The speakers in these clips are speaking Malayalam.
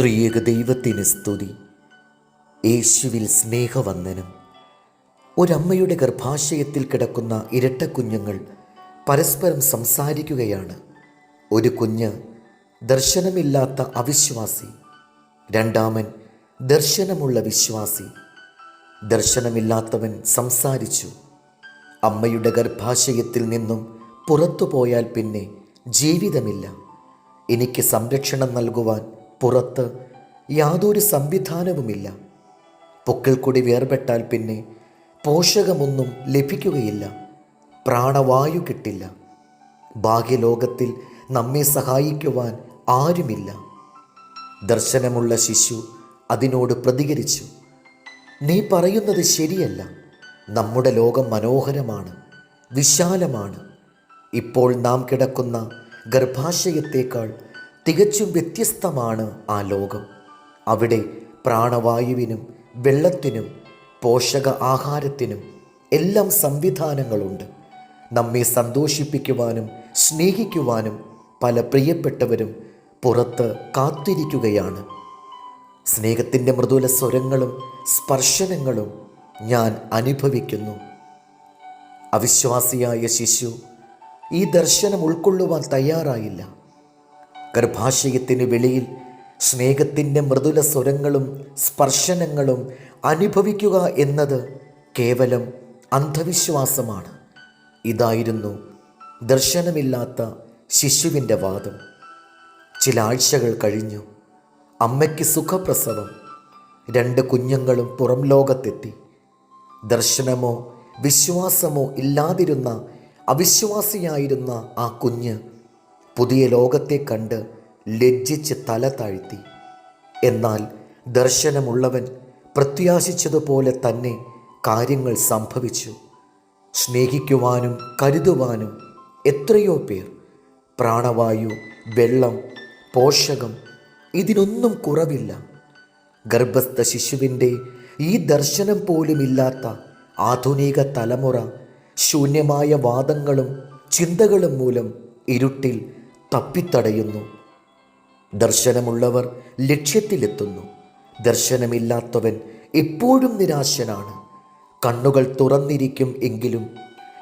ത്രിയേക ദൈവത്തിന് സ്തുതി. യേശുവിൽ സ്നേഹവന്ദനം. ഒരമ്മയുടെ ഗർഭാശയത്തിൽ കിടക്കുന്ന ഇരട്ട കുഞ്ഞുങ്ങൾ പരസ്പരം സംസാരിക്കുകയാണ്. ഒരു കുഞ്ഞ് ദർശനമില്ലാത്ത അവിശ്വാസി. രണ്ടാമൻ ദർശനമുള്ള വിശ്വാസി. ദർശനമില്ലാത്തവൻ സംസാരിച്ചു. അമ്മയുടെ ഗർഭാശയത്തിൽ നിന്നും പുറത്തു പോയാൽ പിന്നെ ജീവിതമില്ല. എനിക്ക് സംരക്ഷണം നൽകുവാൻ പുറത്ത് യാതൊരു സംവിധാനവുമില്ല. പൊക്കിൾക്കൊടി വേർപെട്ടാൽ പിന്നെ പോഷകമൊന്നും ലഭിക്കുകയില്ല. പ്രാണവായു കിട്ടില്ല. ബാഹ്യലോകത്തിൽ നമ്മെ സഹായിക്കുവാൻ ആരുമില്ല. ദർശനമുള്ള ശിശു അതിനോട് പ്രതികരിച്ചു. നീ പറയുന്നത് ശരിയല്ല. നമ്മുടെ ലോകം മനോഹരമാണ് വിശാലമാണ്. ഇപ്പോൾ നാം കിടക്കുന്ന ഗർഭാശയത്തേക്കാൾ തികച്ചും വ്യത്യസ്തമാണ് ആ ലോകം. അവിടെ പ്രാണവായുവിനും വെള്ളത്തിനും പോഷക ആഹാരത്തിനും എല്ലാം സംവിധാനങ്ങളുണ്ട്. നമ്മെ സന്തോഷിപ്പിക്കുവാനും സ്നേഹിക്കുവാനും പല പ്രിയപ്പെട്ടവരും പുറത്ത് കാത്തിരിക്കുകയാണ്. സ്നേഹത്തിന്റെ മൃദുല സ്വരങ്ങളും സ്പർശനങ്ങളും ഞാൻ അനുഭവിക്കുന്നു. അവിശ്വാസിയായ ശിശു ഈ ദർശനം ഉൾക്കൊള്ളുവാൻ തയ്യാറായില്ല. ഗർഭാശയത്തിന് വെളിയിൽ സ്നേഹത്തിന്റെ മൃദുല സ്വരങ്ങളും സ്പർശനങ്ങളും അനുഭവിക്കുക എന്നത് കേവലം അന്ധവിശ്വാസമാണ്. ഇതായിരുന്നു ദർശനമില്ലാത്ത ശിശുവിന്റെ വാദം. ചില ആഴ്ചകൾ കഴിഞ്ഞു. അമ്മയ്ക്ക് സുഖപ്രസവം. രണ്ട് കുഞ്ഞുങ്ങളും പുറം ലോകത്തെത്തി. ദർശനമോ വിശ്വാസമോ ഇല്ലാതിരുന്ന അവിശ്വാസിയായിരുന്ന ആ കുഞ്ഞ് പുതിയ ലോകത്തെ കണ്ട് ലജ്ജിച്ച് തല താഴ്ത്തി. എന്നാൽ ദർശനമുള്ളവൻ പ്രത്യാശിച്ചതുപോലെ തന്നെ കാര്യങ്ങൾ സംഭവിച്ചു. സ്നേഹിക്കുവാനും കരുതുവാനും എത്രയോ പേർ പ്രാണവായു വെള്ളം പോഷകം ഇതിനൊന്നും കുറവില്ല. ഗർഭസ്ഥ ശിശുവിന്റെ ഈ ദർശനം പോലുമില്ലാത്ത ആധുനിക തലമുറ ശൂന്യമായ വാദങ്ങളും ചിന്തകളും മൂലം ഇരുട്ടിൽ തപ്പിത്തടയുന്നു. ദർശനമുള്ളവർ ലക്ഷ്യത്തിലെത്തുന്നു. ദർശനമില്ലാത്തവൻ എപ്പോഴും നിരാശനാണ്. കണ്ണുകൾ തുറന്നിരിക്കും എങ്കിലും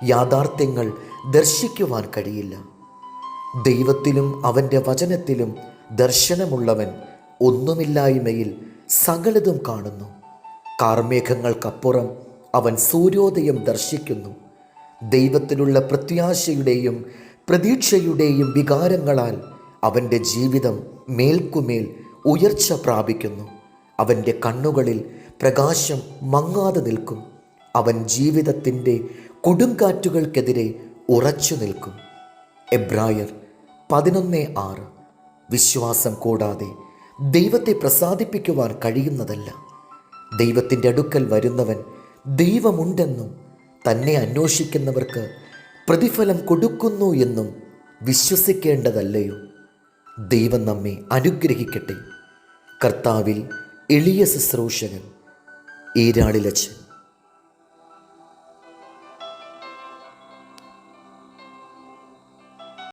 യാഥാർത്ഥ്യങ്ങൾ ദർശിക്കുവാൻ കഴിയില്ല. ദൈവത്തിലും അവന്റെ വചനത്തിലും ദർശനമുള്ളവൻ ഒന്നുമില്ലായ്മയിൽ സകലതും കാണുന്നു. കാർമേഘങ്ങൾക്കപ്പുറം അവൻ സൂര്യോദയം ദർശിക്കുന്നു. ദൈവത്തിലുള്ള പ്രത്യാശയുടെയും പ്രതീക്ഷയുടെയും വികാരങ്ങളാൽ അവന്റെ ജീവിതം മേൽക്കുമേൽ ഉയർച്ച പ്രാപിക്കുന്നു. അവന്റെ കണ്ണുകളിൽ പ്രകാശം മങ്ങാതെ നിൽക്കും. അവൻ ജീവിതത്തിന്റെ കൊടുങ്കാറ്റുകൾക്കെതിരെ ഉറച്ചു നിൽക്കും. എബ്രായർ പതിനൊന്ന് ആറ്. വിശ്വാസം കൂടാതെ ദൈവത്തെ പ്രസാദിപ്പിക്കുവാൻ കഴിയുന്നതല്ല. ദൈവത്തിന്റെ അടുക്കൽ വരുന്നവൻ ദൈവമുണ്ടെന്നും തന്നെ അന്വേഷിക്കുന്നവർക്ക് പ്രതിഫലം കൊടുക്കുന്നു എന്നും വിശ്വസിക്കേണ്ടതല്ലയോ? ദൈവം നമ്മെ അനുഗ്രഹിക്കട്ടെ. കർത്താവിൽ എളിയ ശുശ്രൂഷകൻ ഈരാളിലച്ചൻ